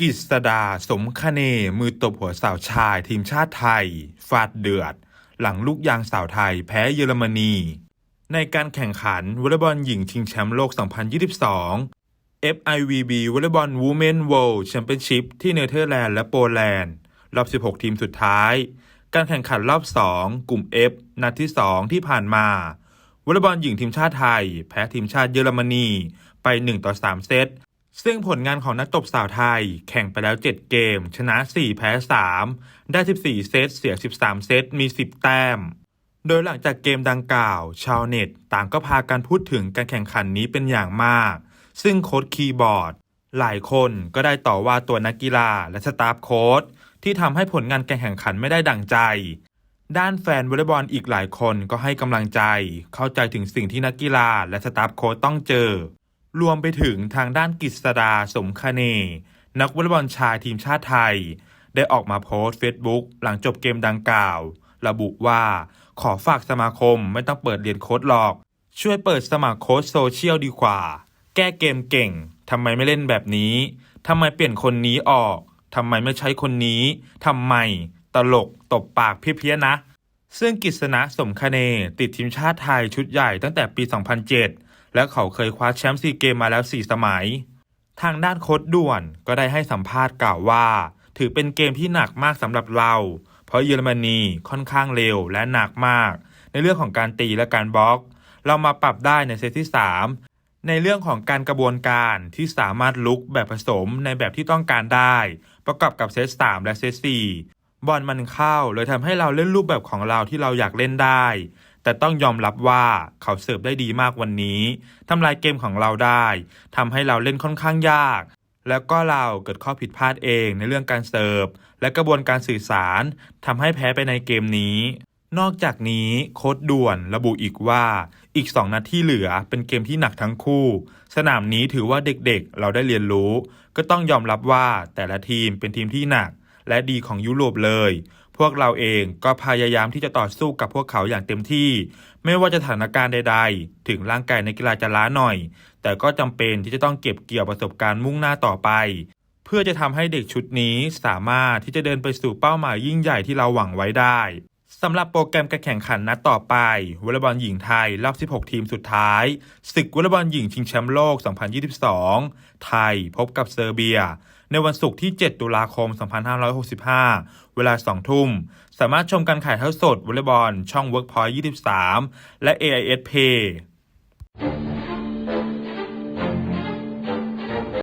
กิษดาสมคเน มือตบหัวสาวชายทีมชาติไทย ฟาดเดือด หลังลูกยางสาวไทยแพ้เยอรมนี ในการแข่งขันวอลเลย์บอลหญิงชิงแชมป์โลก 2022 FIVB วอลเลย์บอล Women World Championship ที่เนเธอร์แลนด์และโปแลนด์ รอบ 16 ทีมสุดท้าย การแข่งขันรอบ 2 กลุ่ม F นัดที่ 2 ที่ผ่านมาวอลเลย์บอลหญิงทีมชาติไทย แพ้ทีมชาติเยอรมนีไป 1 ต่อ 3 เซต ซึ่งผลงานของนักตบสาวไทย แข่งไปแล้ว 7 เกม ชนะ 4 แพ้ 3 ได้ 14 เซต เสีย 13 เซต มี 10 แต้ม โดยหลังจากเกมดังกล่าว ชาวเน็ต ต่างก็พากันพูดถึงการแข่งขันนี้เป็นอย่างมาก ซึ่งโค้ชคีย์บอร์ด หลายคนก็ได้ต่อว่าตัวนักกีฬาและสตาฟโค้ชที่ทำให้ผลงานการแข่งขันไม่ได้ดังใจด้านแฟนวอลเลย์บอลอีกหลายคนก็ให้กำลังใจ เข้าใจถึงสิ่งที่นักกีฬาและสตาฟโค้ชต้องเจอ รวมไปถึงทางด้านกิษดาสมคเน นักวอลเลย์บอลชายทีมชาติไทย ได้ออกมาโพสต์เฟซบุ๊กหลังจบเกมดังกล่าว ระบุว่าขอฝากสมาคมไม่ต้องเปิดเรียนโค้ดหรอก ช่วยเปิดสมัครโค้ชโซเชียลดีกว่า แก้เกมเก่งทำไมไม่เล่นแบบนี้ทำไมเปลี่ยนคนนี้ออกทำไมไม่ใช้คนนี้ทำไม ตลกตบปากเพี้ยๆนะ ซึ่งกิษณะสมคเนติดทีมชาติไทยชุดใหญ่ตั้งแต่ปี 2007 และเขาเคยคว้าแชมป์ซีเกมมาแล้ว 4 สมัย ทางด้านโค้ดด่วนก็ได้ให้สัมภาษณ์กล่าวว่า ถือเป็นเกมที่หนักมากสำหรับเรา เพราะเยอรมนีค่อนข้างเร็วและหนักมาก ในเรื่องของการตีและการบล็อก เรามาปรับได้ในเซตที่ 3 ในเรื่องของการกระบวนการที่สามารถลุกแบบผสมในแบบที่ต้องการได้ ประกอบกับเซต3และเซต4บอลมันเข้าเลยทำให้เราเล่นรูปแบบของเราที่เราอยากเล่นได้ แต่ต้องยอมรับว่าเขาเสิร์ฟได้ดีมากวันนี้ทำลายเกมของเราได้ทำให้เราเล่นค่อนข้างยาก แล้วก็เราเกิดข้อผิดพลาดเองในเรื่องการเสิร์ฟ และกระบวนการสื่อสารทำให้แพ้ไปในเกมนี้นอกจากนี้โค้ดด่วนระบุอีกว่าอีก 2 นัดที่เหลือเป็นเกมที่หนักทั้งคู่ สนามนี้ถือว่าเด็กๆ เราได้เรียนรู้ ก็ต้องยอมรับว่าแต่ละทีมเป็นทีมที่หนัก และดีของยุโรปเลย พวกเราเองก็พยายามที่จะต่อสู้กับพวกเขาอย่างเต็มที่ ไม่ว่าจะสถานการณ์ใด ๆ ถึงร่างกายในกีฬาจะล้าหน่อย แต่ก็จำเป็นที่จะต้องเก็บเกี่ยวประสบการณ์มุ่งหน้าต่อไป เพื่อจะทำให้เด็กชุดนี้สามารถที่จะเดินไปสู่เป้าหมายยิ่งใหญ่ที่เราหวังไว้ได้สำหรับโปรแกรมการแข่งขันนัดต่อไปวอลเลย์บอลหญิงไทยรอบ 16 ทีมสุดท้าย ศึกวอลเลย์บอลหญิงชิงแชมป์โลก 2022 ไทยพบกับเซอร์เบียในวันศุกร์ที่ 7 ตุลาคม 2565 เวลา 2 ทุ่ม สามารถชมการถ่ายทอดสดวอลเลย์บอลช่อง Workpoint 23 และ AIS Pay